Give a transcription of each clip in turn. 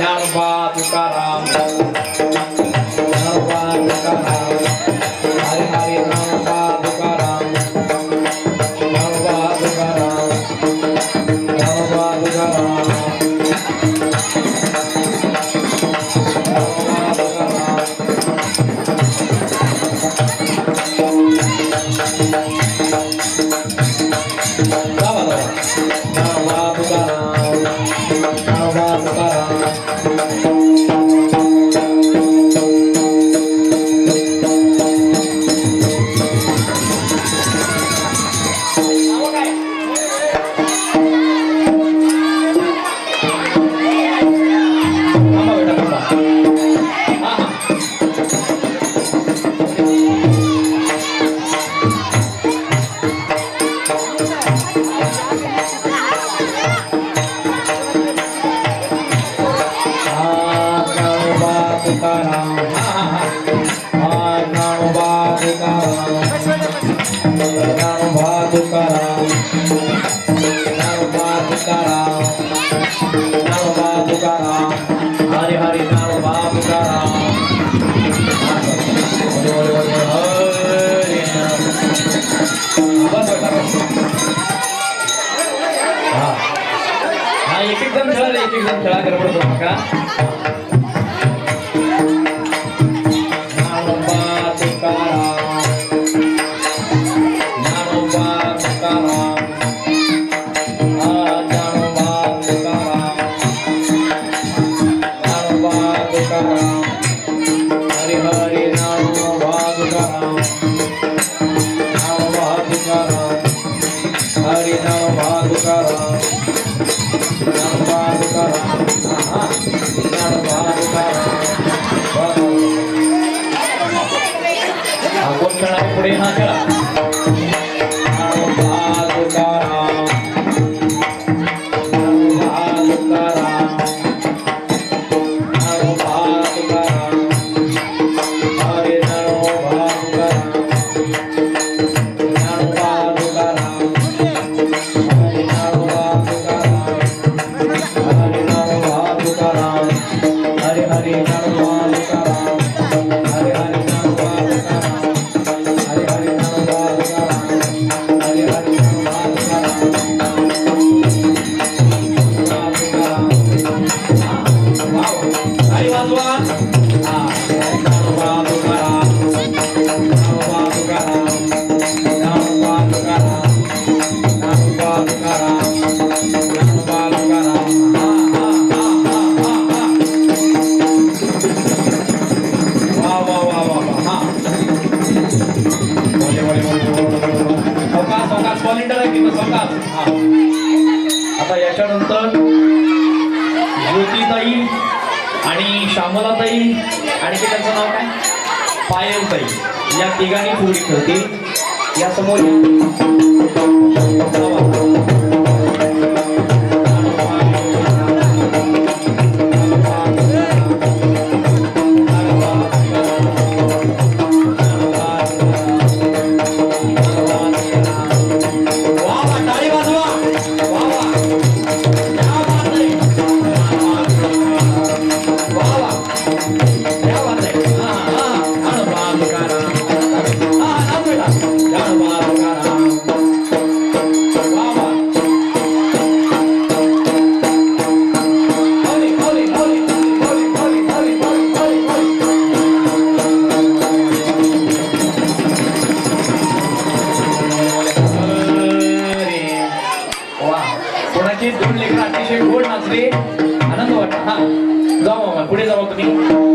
জানবা ಕೆಳಗೆ ರಬಡ कृष्ण पुढे नाचला हरे हरे हनुमान आता याच्यानंतर ज्योतीताई आणि श्यामलाताई आणि ते त्यांचं नाव काय? पायलताई. या तिघांनी पूर्ण करतील यासमोर दोन लेखन अतिशय गोड नाचले. आनंद वाटला. हा. जाऊ मग पुढे जाऊ तुम्ही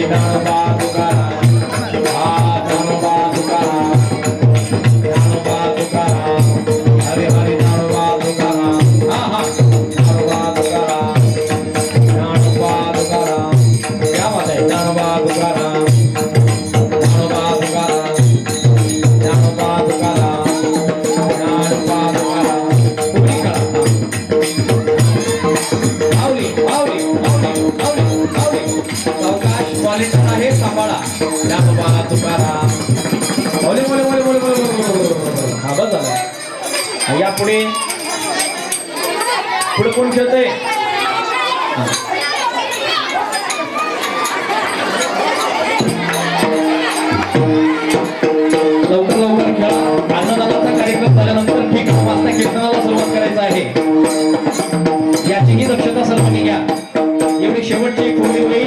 Baba. तुम्ही? पुढे कोण खेळतोय? लवकर लवकर खेळा. अन्नदानाचा कार्यक्रम झाल्यानंतर ठीक वाजता कीर्तनाला सुरुवात करायचं आहे. याचीही दक्षता सर्वांनी घ्या. एवढी शेवटची खोली होईल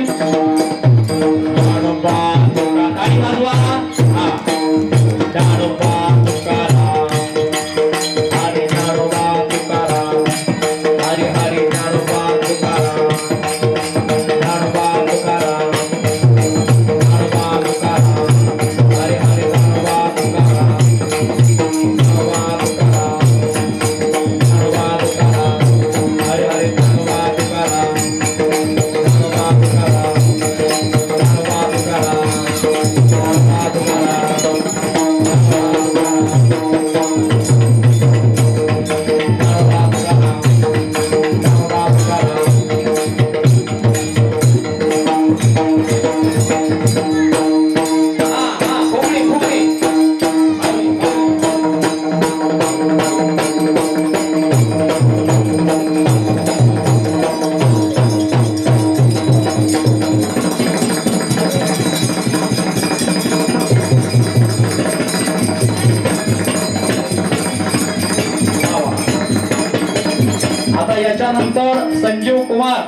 त्यानंतर संजीव कुमार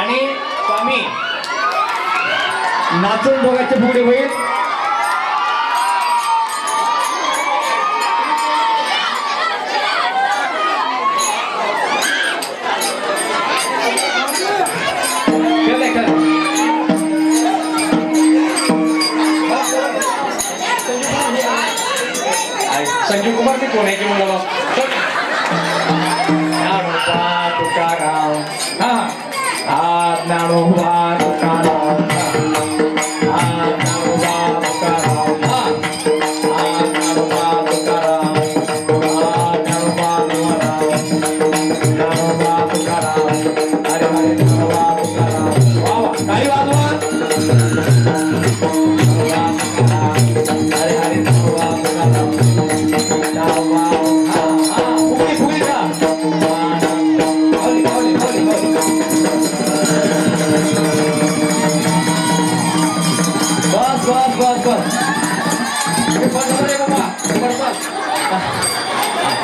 आणि स्वामी. नाचून दोघांचे फुगडे होईल. संजीव कुमार ते कोण आहे? की मुलं तुकाराम हा नाणू हा तुकाराम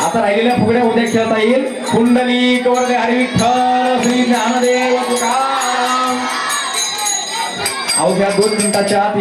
आता राहिलेल्या फुगड्या उद्या खेळता येईल. कुंडली कवर्ग हरी विठ्ठल श्री ज्ञानदेव अवघ्या दोन मिनिटाच्या आत